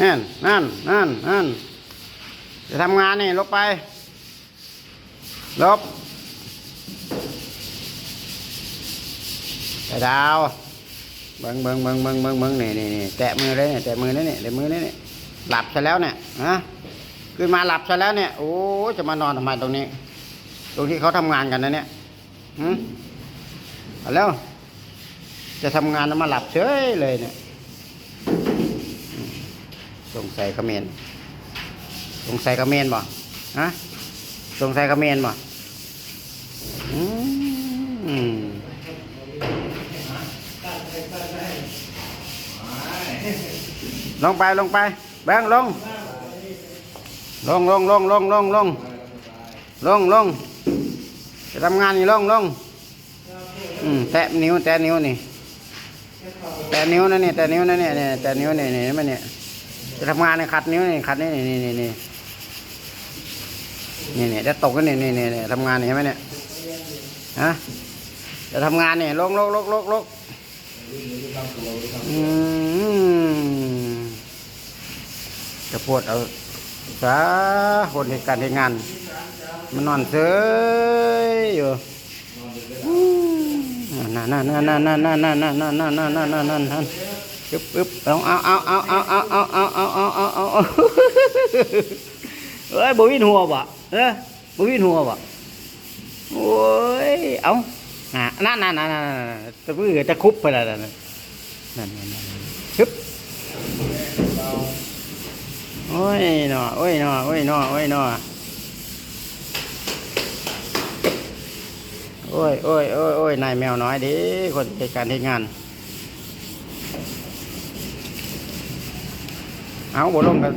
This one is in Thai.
นั่น นั่น นั่น นั่น จะทำงานนี่ลบไป ลบไอ้ดาวเบิ้งเบิ้งเบิ้งเบิ้งเบิ้งเบิ้งนี่นี่นี่แตะมือเลยเนี่ยแตะมือเลยเนี่ยแตะมือเลยเนี่ยหลับซะแล้วเนี่ยฮะขึ้นมาหลับซะแล้วเนี่ยโอ้ยจะมานอนทำไมตรงนี้ ตรงที่เขาทำงานกันนะเนี่ยหืมเอาแล้ว จะทำงานแล้วมาหลับเฉยเลยเนี่ย สงสัยเมรสงสัยเมรบ่ฮะสงสัยเมรบ่อืมลงไปลงไป แบงลง ลงลงลงลงลงลงลงลงจะทำงานนี่ลงลงอืมแตะนิ้วแตะนิ้วนี่ แต่นิ้วนั่นนี่แต่นิ้วนั่นเนี่ยเนี่ยแต่นิ้วนี่นี่เนไหมันเนี่ย จะทำงานในขัดนิ้วนี่ขัดนี่นี่นี่นี่นี่นี่นี่จะตกกันนี่นี่นี่นี่ทำงานนี่เห็นไหมเนี่ยฮะจะทำงานนี่ลงลงลงลงลงอืมจะปวดเอาสาคนเหตุการณ์เหตุงาน มันนอนเฉยอยู่นั่นนั่นนั่นนั่นนั่นนั่นนั่นนั่นนั่นนั่นนั่นนั่นนั่นนั่นนั่นปึ๊บปึ๊บเอาเอาเอาเอาเอาเอาเอาเอาเอาเอาเอาเอาเอา เอ้ยบ่วินหัวบ่เอ้ยบ่วินหัวบ่โอ้ยเอาน่ะนั่นนั่นนั่นนั่นตะพื้อจะคุบไปแล้วนั่นนั่นนั่นฮึบโอ้ยหนอโอ้ยหนอโอ้ยหนอโอ้ยหนอโอ้ยโอ้ยโอ้ยโอ้ยนายแมวน้อยดิคนเหตุการณ์เหตุงาน เอาบ่ลงกัน